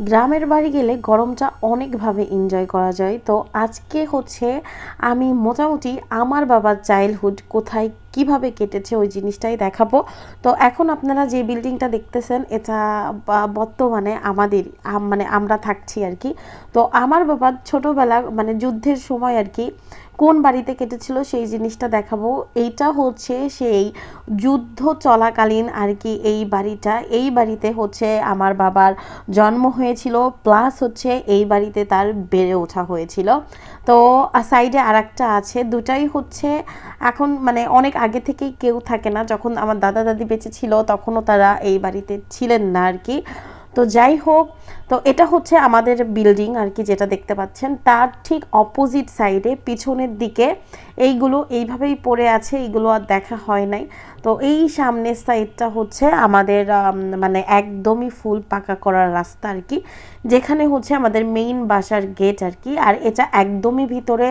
গ্রামের বাড়ি গেলে গরমটা অনেকভাবে এনজয় করা যায়। তো আজকে হচ্ছে আমি মোটামুটি আমার বাবার চাইল্ডহুড কোথায় কীভাবে কেটেছে ওই জিনিসটাই দেখাবো। তো এখন আপনারা যে বিল্ডিংটা দেখতেছেন, এটা বর্তমানে আমাদের মানে আমরা থাকছি আর কি। তো আমার বাবার ছোটোবেলা মানে যুদ্ধের সময় আর কি, কোন বাড়িতে কেটেছিল সেই জিনিসটা দেখাবো। এইটা হচ্ছে সেই যুদ্ধ চলাকালীন আর কি এই বাড়িটা। এই বাড়িতে হচ্ছে আমার বাবার জন্ম হয়েছিল, প্লাস হচ্ছে এই বাড়িতে তার বেড়ে ওঠা হয়েছিল। তো সাইডে আর আছে, দুটাই হচ্ছে এখন মানে অনেক আগে থেকেই কেউ থাকে না। যখন আমার দাদা দাদি বেঁচে ছিল, তখনও তারা এই বাড়িতে ছিলেন না আর কি। তো যাই হোক, তো এটা হচ্ছে আমাদের বিল্ডিং আর কি যেটা দেখতে পাচ্ছেন। তার ঠিক অপোজিট সাইডে পিছনের দিকে এইগুলো এইভাবেই পড়ে আছে, এইগুলো আর দেখা হয় নাই। তো এই সামনের সাইডটা হচ্ছে আমাদের মানে একদমই ফুল পাকা করার রাস্তা আর কি, যেখানে হচ্ছে আমাদের মেইন বাসার গেট আর কি, আর এটা একদমই ভিতরে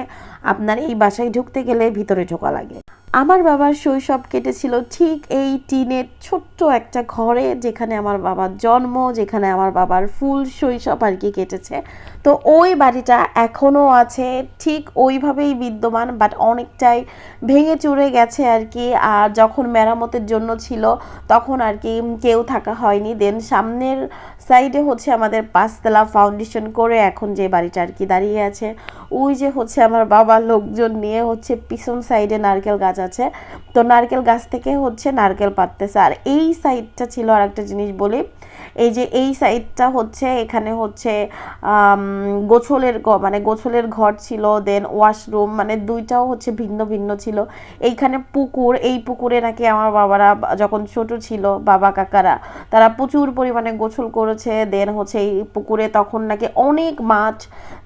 আপনার এই বাসায় ঢুকতে গেলে ভিতরে ঢোকা লাগে। আমার বাবার শৈশব কেটেছিল ঠিক এই টিনের ছোট্ট একটা ঘরে, যেখানে আমার বাবার জন্ম, যেখানে আমার বাবার ফুল শৈশব আর কি কেটেছে। তো ওই বাড়িটা এখনও আছে, ঠিক ওইভাবেই বিদ্যমান বাট অনেকটাই ভেঙে চুরে গেছে আর কি। আর যখন মেরামতের জন্য ছিল, তখন আর কি কেউ থাকা হয়নি। দেন সামনের সাইডে হচ্ছে আমাদের পাঁচতলা ফাউন্ডেশন করে এখন যে বাড়িটা আর কি দাঁড়িয়ে আছে। ওই যে হচ্ছে আমার বাবা লোকজন নিয়ে হচ্ছে পিছন সাইডে নারকেল গাছ আছে। তো নারকেল গাছ থেকে হচ্ছে নারকেল পাততেছে আর এই সাইডটা ছিল আর একটা জিনিস বলি এই যে এই সাইডটা হচ্ছে, এখানে হচ্ছে গোছলের মানে গোছলের ঘর ছিল দেন ওয়াশরুম মানে দুইটাও হচ্ছে ভিন্ন ভিন্ন ছিল। এইখানে পুকুর, এই পুকুরে নাকি আমার বাবারা যখন ছোট ছিল, বাবা কাকারা, তারা প্রচুর পরিমাণে গোসল করেছে। দেন হচ্ছে এই পুকুরে তখন নাকি অনেক মাছ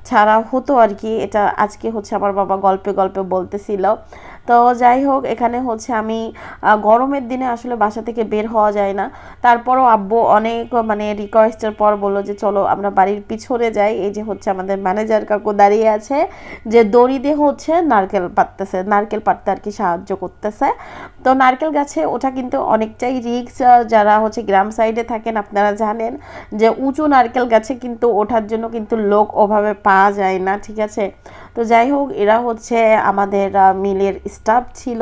ছাড়া হতো আর কি। এটা আজকে হচ্ছে আমার বাবা গল্পে গল্পে বলতেছিল। তো যাই হোক, এখানে হচ্ছে আমি গরমের দিনে আসলে বাসা থেকে বের হওয়া যায় না। তারপরও আব্বু অনেক মানে রিকোয়েস্টের পর বলল যে, চলো, আমরা বাড়ির পিছনে যাই। এই যে হচ্ছে আমাদের ম্যানেজার কাকু দাঁড়িয়ে আছে, যে দড়ি দিয়ে হচ্ছে নারকেল পাততেছে নারকেল পাততে আর কি সাহায্য করতেছে। তো নারকেল গাছে ওটা কিন্তু অনেকটাই রিক্স যারা হচ্ছে গ্রাম সাইডে থাকেন, আপনারা জানেন যে উঁচু নারকেল গাছে কিন্তু ওঠার জন্য কিন্তু লোক ওভাবে পাওয়া যায় না, ঠিক আছে? তো যাই হোক এরা হচ্ছে আমাদের মিলের স্টাফ ছিল।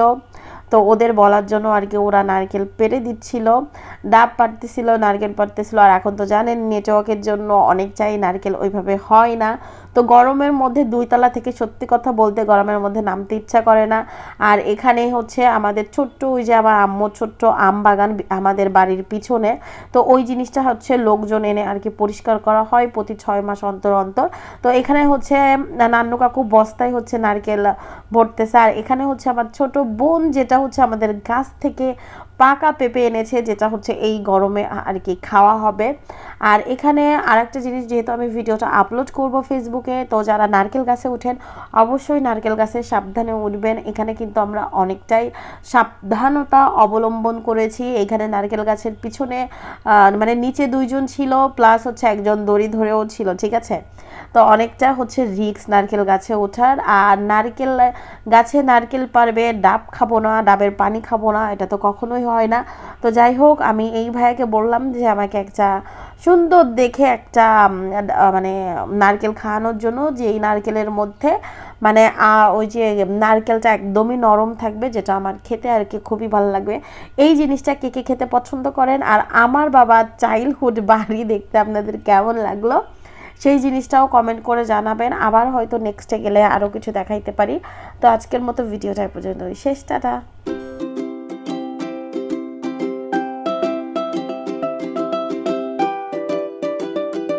তো ওদের বলার জন্য আর কি ওরা নারকেল পেরে দিচ্ছিল, ডাব পাড়তেছিল, নারকেল পাড়তেছিল, আর এখন তো জানেন নেটওয়ার্কের জন্য অনেকটাই নারকেল ওইভাবে হয় না। তো গরমের মধ্যে দুইতলা থেকে সত্যি কথা বলতে গরমের মধ্যে নামতে ইচ্ছা করে না। আর এখানে হচ্ছে আমাদের ছোট্ট ওই যে আমার আম্মুর ছোট্ট আম বাগান আমাদের বাড়ির পিছনে, তো ওই জিনিসটা হচ্ছে লোকজন এনে আর কি পরিষ্কার করা হয় প্রতি ছয় মাস অন্তর অন্তর। তো এখানে হচ্ছে নান্নু কাকু বস্তায় হচ্ছে নারকেল ভরতেছে, আর এখানে হচ্ছে আমার ছোট বোন যেটা হচ্ছে আমাদের গাছ থেকে পাকা পেঁপে এনেছে, যেটা হচ্ছে এই গরমে আর কি খাওয়া হবে। আর এখানে আরেকটা জিনিস, যেহেতু আমি ভিডিওটা আপলোড করব ফেসবুকে তো যারা নারকেল গাছে উঠেন, অবশ্যই নারকেল গাছে সাবধানে উঠবেন। এখানে কিন্তু আমরা অনেকটাই সাবধানতা অবলম্বন করেছি। এখানে নারকেল গাছের পিছনে মানে নিচে দুইজন ছিল প্লাস হচ্ছে একজন দড়ি ধরেও ছিল, ঠিক আছে? তো অনেকটা হচ্ছে রিক্স নারকেল গাছে ওঠার। আর নারকেল, গাছে নারকেল পারবে, ডাব খাব না, ডাবের পানি খাব না, এটা তো কখনোই হয় না। তো যাই হোক, আমি এই ভাইয়াকে বললাম যে আমাকে একটা সুন্দর দেখে একটা মানে নারকেল খাওয়ানোর জন্য যে এই নারকেলের মধ্যে মানে ওই যে নারকেলটা একদমই নরম থাকবে, যেটা আমার খেতে আর কি খুবই ভালো লাগবে। এই জিনিসটা কে কে খেতে পছন্দ করেন? আর আমার বাবা চাইল্ডহুড বাড়ি দেখতে আপনাদের কেমন লাগল? সেই জিনিসটাও কমেন্ট করে জানাবেন। আবার হয়তো নেক্সটে গেলে আরও কিছু দেখাইতে পারি। তো আজকের মতো ভিডিওটা এ পর্যন্তই। শেষ, টাটা।